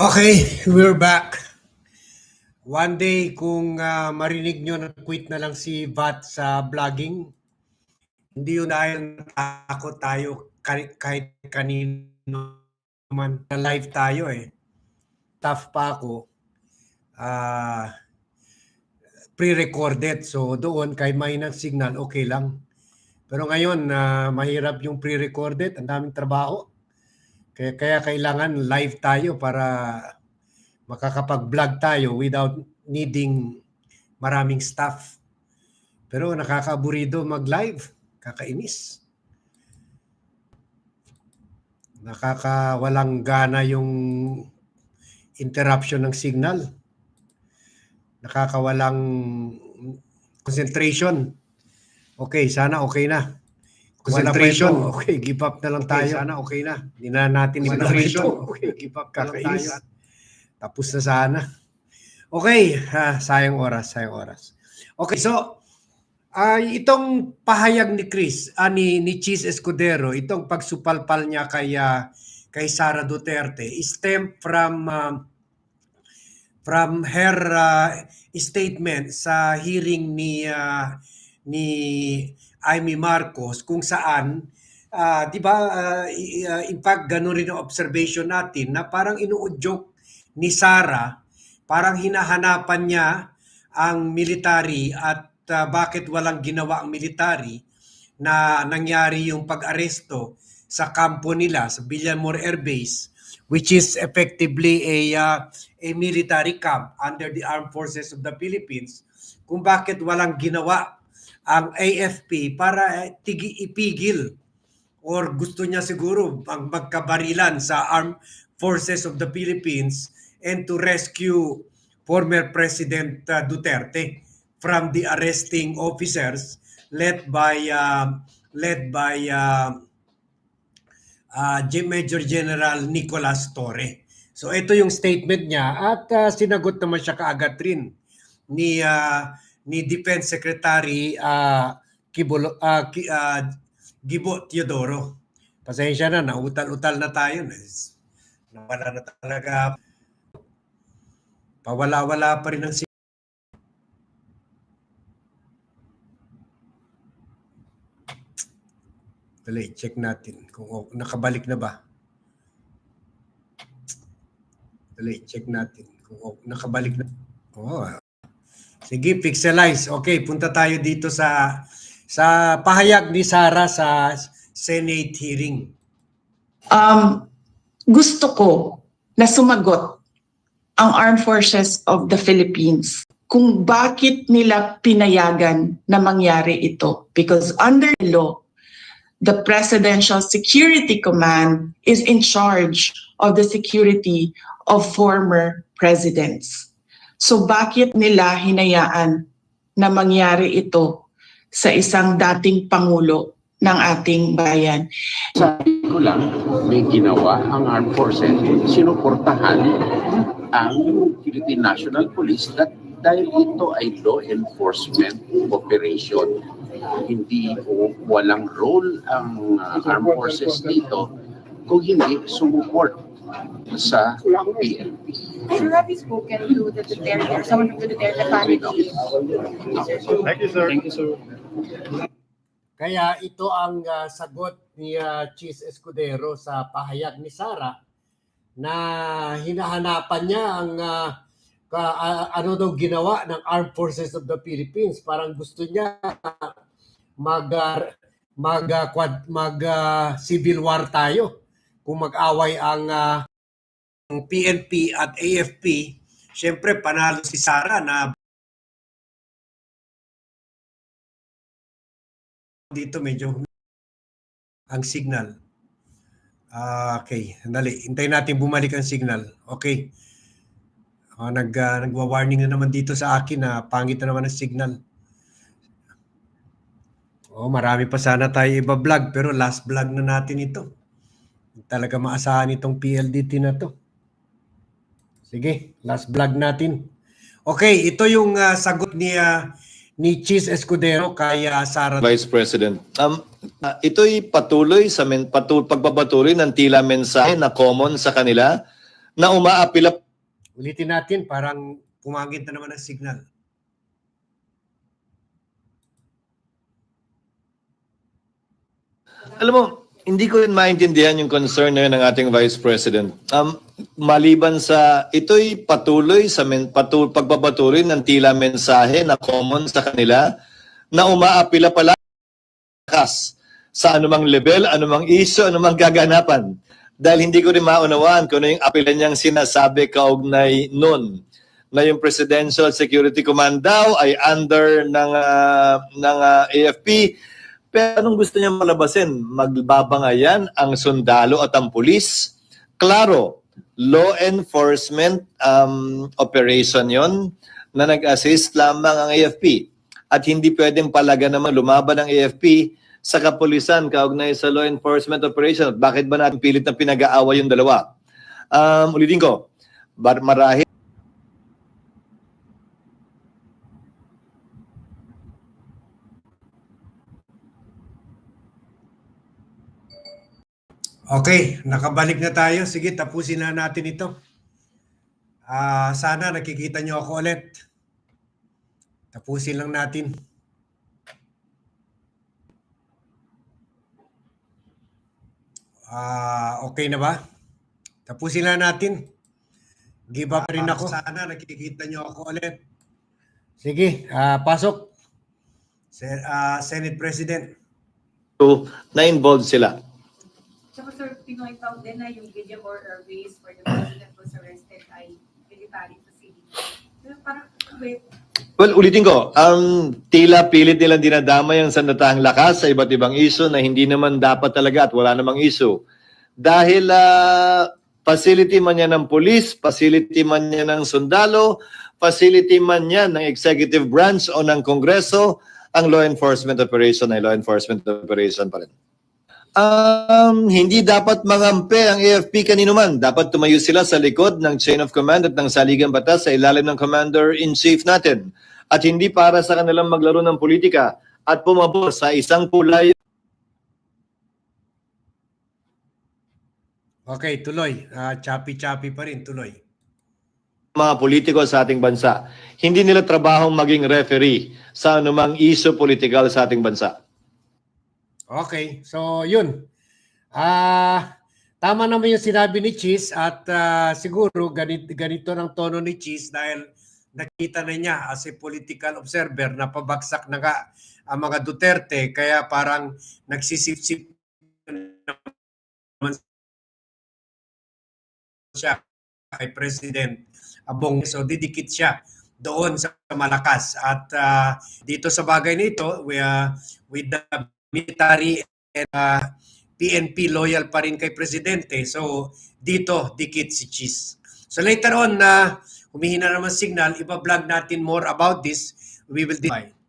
Okay, we're back. One day, kung ah, marinig nyo na quit na lang si Vat sa vlogging, hindi yun dahil natakot tayo kahit, kanino man. Na live tayo eh. Tough pa ako. Ah, pre-recorded. So doon, kahit may ng signal, okay lang. Pero ngayon, na mahirap yung pre-recorded. Ang daming trabaho. Kaya, kaya kailangan live tayo para makakapag-vlog tayo without needing maraming staff. Pero nakakaburido mag-live. Kakainis. Nakakawalang gana yung interruption ng signal. Nakakawalang concentration. Okay, sana okay na. Concentration. Okay, give up na lang tayo. sana okay na. Hindi na natin concentration. Okay, give up na lang tayo. Tapos na sana. Okay, ha, sayang oras, sayang oras. Okay, so ay itong pahayag ni Chris, ah, ni, ni Cheese Escudero, itong pagsupalpal niya kay ah, kay Sara Duterte, stem from um, from her uh, statement sa hearing ni uh, ni Amy Marcos kung saan ah, 'di ba ah, in fact ganun rin ang observation natin na parang inuudyok ni Sara parang hinahanapan niya ang military at ah, bakit walang ginawa ang military na nangyari yung pag-aresto sa kampo nila sa Villamor Air Base which is effectively a uh, a military camp under the Armed Forces of the Philippines kung bakit walang ginawa ang AFP para eh, tigi ipigil or gusto niya siguro ang magkabarilan sa Armed Forces of the Philippines and to rescue former President uh, Duterte from the arresting officers led by uh, led by uh, uh, G- Major General Nicolas Torre. So ito yung statement niya at uh, sinagot naman siya kaagad rin ni uh, ni Defense Secretary uh, Kibolo, uh, Ki, uh, Gibo Teodoro. Pasensya na, nautal-utal na tayo. Nawala na talaga. Pawala-wala pa rin ang Dali, check natin kung nakabalik na ba. Dali, check natin kung nakabalik na. Oh. Sige, pixelize. Okay, punta tayo dito sa sa pahayag ni Sara sa Senate hearing. Um, gusto ko na sumagot ang Armed Forces of the Philippines kung bakit nila pinayagan na mangyari ito. Because under law, the Presidential Security Command is in charge of the security of former presidents. So bakit nila hinayaan na mangyari ito sa isang dating pangulo ng ating bayan? Sabi ko lang, may ginawa ang armed forces, sinuportahan ang Philippine National Police that dahil ito ay law enforcement operation. Hindi po walang role ang uh, armed forces dito kung hindi sumuport sa PNP. Sir, have you spoken to the Duterte or someone from the Duterte family? Thank you, sir. Thank you, sir. Kaya ito ang ah, sagot ni ah, Cheese Escudero sa pahayag ni Sara na hinahanapan niya ang ka- ah, ano daw ginawa ng Armed Forces of the Philippines. Parang gusto niya mag ah, mag quad- mag ah, civil war tayo kung mag-away ang ang PNP at AFP. Siyempre panalo si Sara na dito medyo ang signal. Ah, okay, sandali. Hintayin natin bumalik ang signal. Okay. Ah, nag, ah, nagwa-warning na naman dito sa akin na pangit na naman ang signal. Oh, marami pa sana tayo iba-vlog pero last vlog na natin ito. Talaga maasahan itong PLDT na to. Sige, last vlog natin. Okay, ito yung ah, sagot ni ah, ni Cheese Escudero kay ah, Sara Vice President. Um, ah, ito'y patuloy sa men, patul, pagbabatuloy ng tila mensahe na common sa kanila na umaapila Ulitin natin, parang pumangit na naman ang signal. Alam mo, hindi ko rin maintindihan yung concern na yun ng ating Vice President. Um, maliban sa, ito'y patuloy sa men, patul, pagpapatuloy ng tila mensahe na common sa kanila na umaapila pala sa anumang level, anumang issue, anumang gaganapan. Dahil hindi ko rin maunawaan kung ano yung apela niyang sinasabi kaugnay nun na yung Presidential Security Command daw ay under ng, ah, ng ah, AFP pero anong gusto niya malabasin? Magbabangayan ang sundalo at ang pulis? Klaro, law enforcement um, operation yon na nag-assist lamang ang AFP. At hindi pwedeng palaga naman lumaban ang AFP sa kapulisan kaugnay sa law enforcement operation. Bakit ba natin pilit na pinag-aaway yung dalawa? Um, ulitin ko, marahil Okay, nakabalik na tayo. Sige, tapusin na natin ito. Ah, sana nakikita niyo ako ulit. Tapusin lang natin. Ah, okay na ba? Tapusin na natin. Give up rin ako. Sana nakikita niyo ako ulit. Sige, ah, pasok. Se- ah, Senate President. na involved sila. Tsaka sir, pinoint out din na yung video or airways where the president was arrested ay military facility. Pero parang, wait, Well, ulitin ko, ang tila pilit nilang dinadamay ang sandatahang lakas sa iba't ibang iso na hindi naman dapat talaga at wala namang iso. Dahil ah, facility man yan ng police, facility man yan ng sundalo, facility man yan ng executive branch o ng kongreso, ang law enforcement operation ay law enforcement operation pa rin. Um, hindi dapat mangampi ang AFP kanino man. Dapat tumayo sila sa likod ng chain of command at ng saligang batas sa ilalim ng commander-in-chief natin. At hindi para sa kanilang maglaro ng politika at pumabor sa isang kulay Okay, tuloy. Ah, choppy-choppy pa rin, tuloy. mga politiko sa ating bansa. Hindi nila trabahong maging referee sa anumang iso politikal sa ating bansa. Okay, so yun. Ah, tama naman yung sinabi ni Cheese at ah, siguro ganito, ganito ng tono ni Cheese dahil nakita na niya as a political observer na pabagsak na nga ang mga Duterte kaya parang nagsisip-sip naman siya kay President Abong. So didikit siya doon sa malakas. At ah, dito sa bagay nito, we, ah, with the military and uh, PNP loyal pa rin kay Presidente. So, dito, dikit si Cheese. So, later on, na humihina naman signal, iba-vlog natin more about this. We will divide.